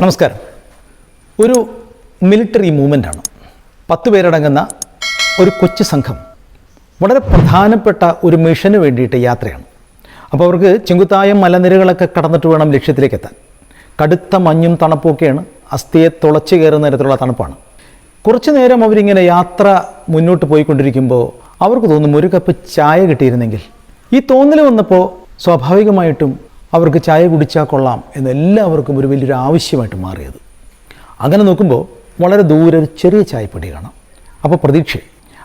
നമസ്കാരം. ഒരു മിലിറ്ററി മൂവ്മെന്റാണ് പത്ത് പേരടങ്ങുന്ന ഒരു കൊച്ചു സംഘം. വളരെ പ്രധാനപ്പെട്ട ഒരു മിഷന് വേണ്ടിയിട്ട് യാത്രയാണ്. അപ്പോൾ അവർക്ക് ചെങ്കുത്തായ മലനിരകളൊക്കെ കടന്നിട്ട് വേണം ലക്ഷ്യത്തിലേക്ക് എത്താൻ. കടുത്ത മഞ്ഞും തണുപ്പൊക്കെയാണ് അസ്ഥിയെ തുളച്ചു കയറുന്ന തരത്തിലുള്ള തണുപ്പാണ്. കുറച്ചു നേരം അവരിങ്ങനെ യാത്ര മുന്നോട്ട് പോയിക്കൊണ്ടിരിക്കുമ്പോൾ അവർക്ക് തോന്നും ഒരു കപ്പ് ചായ കിട്ടിയിരുന്നെങ്കിൽ. ഈ തോന്നൽ വന്നപ്പോൾ സ്വാഭാവികമായിട്ടും അവർക്ക് ചായ കുടിച്ചാൽ കൊള്ളാം എന്ന് എല്ലാവർക്കും ഒരു വലിയൊരു ആവശ്യമായിട്ട് മാറിയത്. അങ്ങനെ നോക്കുമ്പോൾ വളരെ ദൂരെ ഒരു ചെറിയ ചായപ്പൊടി കാണാം. അപ്പോൾ പ്രതീക്ഷ.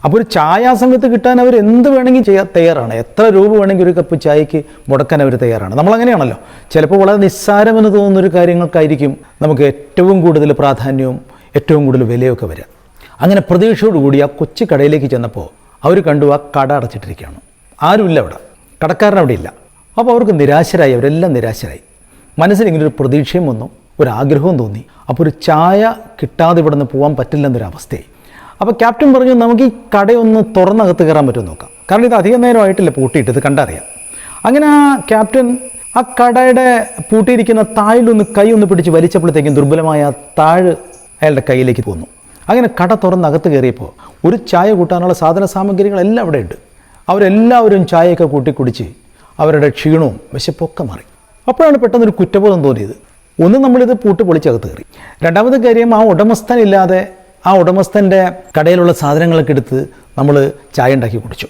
അപ്പോൾ ഒരു ചായ സമയത്ത് കിട്ടാൻ അവർ എന്ത് വേണമെങ്കിൽ ചെയ്യാൻ തയ്യാറാണ്. എത്ര രൂപ വേണമെങ്കിൽ ഒരു കപ്പ് ചായക്ക് മുടക്കാൻ അവർ തയ്യാറാണ്. നമ്മളങ്ങനെയാണല്ലോ. ചിലപ്പോൾ വളരെ നിസ്സാരമെന്ന് തോന്നുന്ന ഒരു കാര്യങ്ങൾക്കായിരിക്കും നമുക്ക് ഏറ്റവും കൂടുതൽ പ്രാധാന്യവും ഏറ്റവും കൂടുതൽ വിലയൊക്കെ വരിക അങ്ങനെ പ്രതീക്ഷയോടുകൂടി ആ കൊച്ചു കടയിലേക്ക് ചെന്നപ്പോൾ അവർ കണ്ടു ആ കട അടച്ചിട്ടിരിക്കുകയാണ്. ആരുമില്ല അവിടെ. കടക്കാരൻ അവിടെ ഇല്ല. അപ്പോൾ അവർക്ക് നിരാശരായി അവരെല്ലാം നിരാശരായി. മനസ്സിൽ ഇങ്ങനെ ഒരു പ്രതീക്ഷയും വന്നു ഒരാഗ്രഹവും തോന്നി. അപ്പോൾ ഒരു ചായ കിട്ടാതെ ഇവിടെ നിന്ന് പോകാൻ പറ്റില്ലെന്നൊരവസ്ഥയായി. അപ്പോൾ ക്യാപ്റ്റൻ പറഞ്ഞു നമുക്ക് ഈ കടയൊന്ന് തുറന്നകത്ത് കയറാൻ പറ്റുമെന്ന് നോക്കാം. കാരണം ഇത് അധികം നേരമായിട്ടില്ല പൂട്ടിയിട്ട് ഇത് കണ്ടറിയാം. അങ്ങനെ ആ ക്യാപ്റ്റൻ ആ കടയുടെ പൂട്ടിയിരിക്കുന്ന താഴിലൊന്ന് കൈ ഒന്ന് പിടിച്ച് വലിച്ചപ്പോഴത്തേക്കും ദുർബലമായ താഴ് അയാളുടെ കയ്യിലേക്ക് പോന്നു. അങ്ങനെ കട തുറന്നകത്ത് കയറിയപ്പോൾ ഒരു ചായ കൂട്ടാനുള്ള സാധന സാമഗ്രികളെല്ലാം അവിടെ ഉണ്ട്. അവരെല്ലാവരും ചായയൊക്കെ കൂട്ടി കുടിച്ച് അവരുടെ ക്ഷീണവും വിശപ്പൊക്കെ മാറി. അപ്പോഴാണ് പെട്ടെന്നൊരു കുറ്റബോധം തോന്നിയത്. ഒന്ന് നമ്മളിത് പൂട്ട് പൊളിച്ചകത്ത് കയറി. രണ്ടാമത്തെ കാര്യം ആ ഉടമസ്ഥൻ ഇല്ലാതെ ആ ഉടമസ്ഥന്റെ കടയിലുള്ള സാധനങ്ങളൊക്കെ എടുത്ത് നമ്മൾ ചായ ഉണ്ടാക്കി കുടിച്ചു.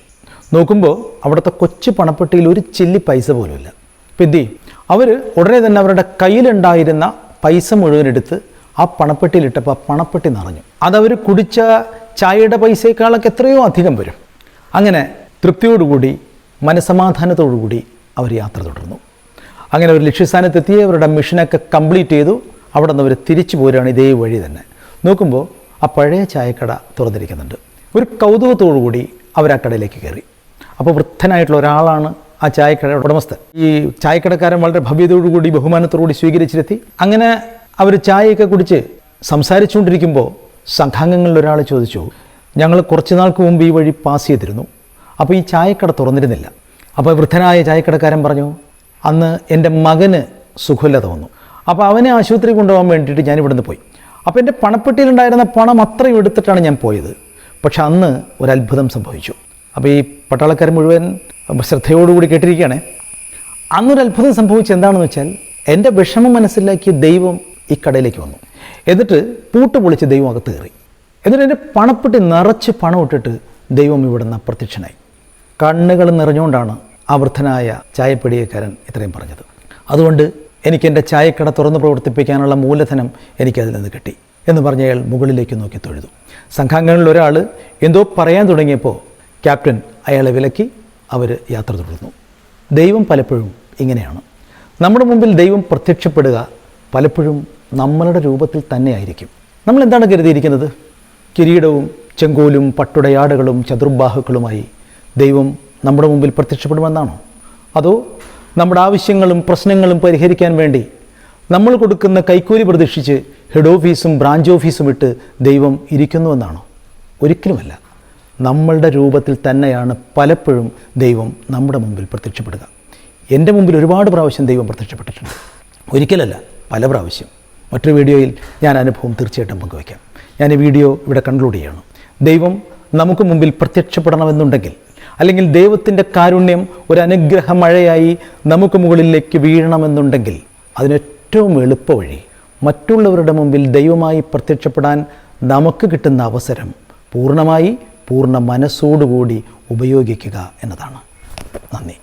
നോക്കുമ്പോൾ അവിടുത്തെ കൊച്ചു പണപ്പെട്ടിയിൽ ഒരു ചില്ലി പൈസ പോലുമില്ല. ഇപ്പം എന്ത് അവർ ഉടനെ തന്നെ അവരുടെ കയ്യിലുണ്ടായിരുന്ന പൈസ മുഴുവൻ എടുത്ത് ആ പണപ്പെട്ടിയിലിട്ടപ്പോൾ ആ പണപ്പെട്ടി നിറഞ്ഞു. അതവർ കുടിച്ച ചായയുടെ പൈസയേക്കാളൊക്കെ എത്രയോ അധികം വരും. അങ്ങനെ തൃപ്തിയോടുകൂടി മനസമാധാനത്തോടുകൂടി അവർ യാത്ര തുടർന്നു. അങ്ങനെ അവർ ലക്ഷ്യസ്ഥാനത്തെത്തി അവരുടെ മിഷനൊക്കെ കംപ്ലീറ്റ് ചെയ്തു. അവിടെ നിന്ന് അവർ തിരിച്ചു പോരുകയാണ് ഇതേ വഴി തന്നെ. നോക്കുമ്പോൾ ആ പഴയ ചായക്കട തുറന്നിരിക്കുന്നുണ്ട്. ഒരു കൗതുകത്തോടുകൂടി അവർ ആ കടയിലേക്ക് കയറി. അപ്പോൾ വൃദ്ധനായിട്ടുള്ള ഒരാളാണ് ആ ചായക്കട ഉടമസ്ഥൻ. ഈ ചായക്കടക്കാരൻ വളരെ ഭവ്യതയോടുകൂടി ബഹുമാനത്തോടുകൂടി സ്വീകരിച്ചിരുത്തി. അങ്ങനെ അവർ ചായയൊക്കെ കുടിച്ച് സംസാരിച്ചുകൊണ്ടിരിക്കുമ്പോൾ സംഘാംഗങ്ങളിൽ ഒരാൾ ചോദിച്ചു ഞങ്ങൾ കുറച്ച് നാൾക്ക് മുമ്പ് ഈ വഴി പാസ് ചെയ്തിരുന്നു. അപ്പോൾ ഈ ചായക്കട തുറന്നിരുന്നില്ല. അപ്പോൾ വൃദ്ധനായ ചായക്കടക്കാരൻ പറഞ്ഞു അന്ന് എന്റെ മകന് സുഖമില്ലാതെ വന്നു അപ്പോൾ അവനെ ആശുപത്രി കൊണ്ടുപോകാൻ വേണ്ടിയിട്ട് ഞാൻ ഇവിടുന്ന് പോയി. അപ്പോൾ എന്റെ പണപ്പെട്ടിയിലുണ്ടായിരുന്ന പണം അത്രയും എടുത്തിട്ടാണ് ഞാൻ പോയത്. പക്ഷെ അന്ന് ഒരു അത്ഭുതം സംഭവിച്ചു. അപ്പോൾ ഈ പട്ടാളക്കാരൻ മുഴുവൻ ശ്രദ്ധയോടുകൂടി കേട്ടിരിക്കുകയാണേ. അന്നൊരു അത്ഭുതം സംഭവിച്ചത് എന്താണെന്ന് വെച്ചാൽ എന്റെ വിഷമം മനസ്സിലാക്കിയ ദൈവം ഈ കടയിലേക്ക് വന്നു. എന്നിട്ട് പൂട്ട് പൊളിച്ച് ദൈവം അകത്ത് കയറി. എന്നിട്ട് എന്റെ പണപ്പെട്ടി നിറച്ച് പണം ഇട്ടിട്ട് ദൈവം ഇവിടെ നിന്ന് അപ്രത്യക്ഷനായി. കണ്ണുകൾ നിറഞ്ഞുകൊണ്ടാണ് ആ വൃദ്ധനായ ചായപ്പിടിയക്കാരൻ ഇത്രയും പറഞ്ഞത്. അതുകൊണ്ട് എനിക്ക് എന്റെ ചായക്കട തുറന്ന് പ്രവർത്തിപ്പിക്കാനുള്ള മൂലധനം എനിക്കതിൽ നിന്ന് കിട്ടി എന്ന് പറഞ്ഞ അയാൾ മുകളിലേക്ക് നോക്കി തൊഴുതു. സംഘാംഗങ്ങളിൽ ഒരാൾ എന്തോ പറയാൻ തുടങ്ങിയപ്പോൾ ക്യാപ്റ്റൻ അയാളെ വിലക്കി അവർ യാത്ര തുടർന്നു. ദൈവം പലപ്പോഴും ഇങ്ങനെയാണ്. നമ്മുടെ മുമ്പിൽ ദൈവം പ്രത്യക്ഷപ്പെടുക പലപ്പോഴും നമ്മളുടെ രൂപത്തിൽ തന്നെയായിരിക്കും. നമ്മൾ എന്താണ് കരുതിയിരിക്കുന്നത്? കിരീടവും ചെങ്കോലും പട്ടുടയാടുകളും ചതുർബാഹുക്കളുമായി ദൈവം നമ്മുടെ മുമ്പിൽ പ്രത്യക്ഷപ്പെടുമെന്നാണോ? അതോ നമ്മുടെ ആവശ്യങ്ങളും പ്രശ്നങ്ങളും പരിഹരിക്കാൻ വേണ്ടി നമ്മൾ കൊടുക്കുന്ന കൈക്കൂലി പ്രതീക്ഷിച്ച് ഹെഡ് ഓഫീസും ബ്രാഞ്ച് ഓഫീസും ഇട്ട് ദൈവം ഇരിക്കുന്നുവെന്നാണോ? ഒരിക്കലുമല്ല. നമ്മളുടെ രൂപത്തിൽ തന്നെയാണ് പലപ്പോഴും ദൈവം നമ്മുടെ മുമ്പിൽ പ്രത്യക്ഷപ്പെടുക. എന്റെ മുമ്പിൽ ഒരുപാട് പ്രാവശ്യം ദൈവം പ്രത്യക്ഷപ്പെട്ടിട്ടുണ്ട്. ഒരിക്കലല്ല പല പ്രാവശ്യം. മറ്റൊരു വീഡിയോയിൽ ഞാൻ അനുഭവം തീർച്ചയായിട്ടും പങ്കുവയ്ക്കാം. ഞാൻ ഈ വീഡിയോ ഇവിടെ കൺക്ലൂഡ് ചെയ്യണം ദൈവം നമുക്ക് മുമ്പിൽ പ്രത്യക്ഷപ്പെടണമെന്നുണ്ടെങ്കിൽ അല്ലെങ്കിൽ ദൈവത്തിന്റെ കാരുണ്യം ഒരു അനുഗ്രഹ മഴയായി നമുക്ക് മുകളിലേക്ക് വീഴണമെന്നുണ്ടെങ്കിൽ അതിനേറ്റവും എളുപ്പ വഴി മറ്റുള്ളവരുടെ മുമ്പിൽ ദൈവമായി പ്രത്യക്ഷപ്പെടാൻ നമുക്ക് കിട്ടുന്ന അവസരം പൂർണമായി പൂർണ മനസ്സോടുകൂടി ഉപയോഗിക്കുക എന്നതാണ്. നന്ദി.